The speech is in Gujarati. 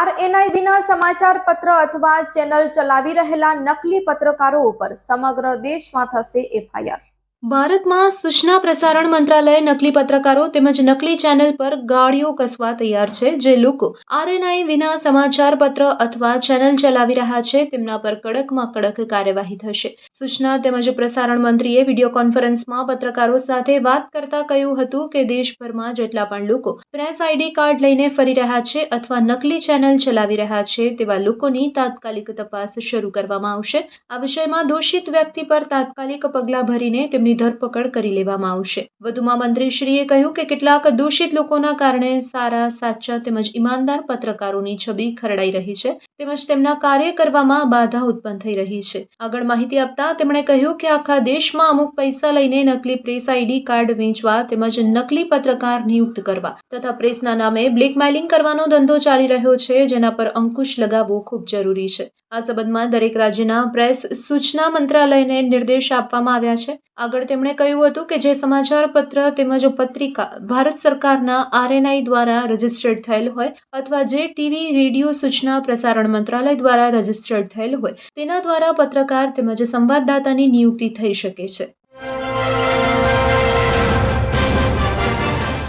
આરએનઆઈ વિના સમાચાર પત્ર અથવા ચેનલ ચલાવી રહેલા નકલી પત્રકારો ઉપર સમગ્ર દેશમાં થશે એફઆઈઆર ભારતમાં સૂચના પ્રસારણ મંત્રાલય નકલી પત્રકારો તેમજ નકલી ચેનલ પર ગાળીઓ કસવા તૈયાર છે, જે લોકો આરએનઆઈ વિના સમાચાર પત્ર અથવા ચેનલ ચલાવી રહ્યા છે, તેમના પર કડકમાં કડક કાર્યવાહી થશે. સૂચના તેમજ પ્રસારણ મંત્રીએ વીડિયો કોન્ફરન્સમાં પત્રકારો સાથે વાત કરતા કહ્યું હતું કે દેશભરમાં જેટલા પણ લોકો પ્રેસ આઈડી કાર્ડ લઈને ફરી રહ્યા છે અથવા નકલી ચેનલ ચલાવી રહ્યા છે, તેવા લોકોની તાત્કાલિક તપાસ શરૂ કરવામાં આવશે. આ વિષયમાં દોષિત વ્યક્તિ પર તાત્કાલિક પગલાં ભરીને તેમની ધરપકડ કરી લેવામાં આવશે. વધુમાં મંત્રીશ્રીએ કહ્યું કે કેટલાક દૂષિત લોકોના કારણે સારા, સાચા તેમજ ઈમાનદાર પત્રકારોની છબી ખરડાઈ રહી છે. તેમજ તેમના કાર્ય કરવામાં બાધા ઉત્પન્ન થઈ રહી છે. આગળ માહિતી આપતા તેમણે કહ્યું કે આખા દેશમાં અમુક પૈસા લઈને નકલી પ્રેસ આઈડી કાર્ડ વેચવા તેમજ નકલી પત્રકાર નિયુક્ત કરવા તથા પ્રેસના નામે બ્લેકમેલિંગ કરવાનો ધંધો ચાલી રહ્યો છે, જેના પર અંકુશ લગાવવો ખૂબ જરૂરી છે. આ સંબંધમાં દરેક રાજ્યના પ્રેસ સૂચના મંત્રાલયને નિર્દેશ આપવામાં આવ્યા છે. આગળ તેમણે કહ્યું હતું કે જે સમાચાર પત્ર તેમજ પત્રિકા ભારત સરકારના આરએનઆઈ દ્વારા રજીસ્ટર્ડ થયેલ હોય અથવા જે ટીવી, રેડિયો સૂચના પ્રસારણ મંત્રાલય દ્વારા રજીસ્ટર્ડ થયેલ હોય. તેના દ્વારા પત્રકાર તેમજ સંવાદદાતાની નિયુક્તિ થઈ શકે છે.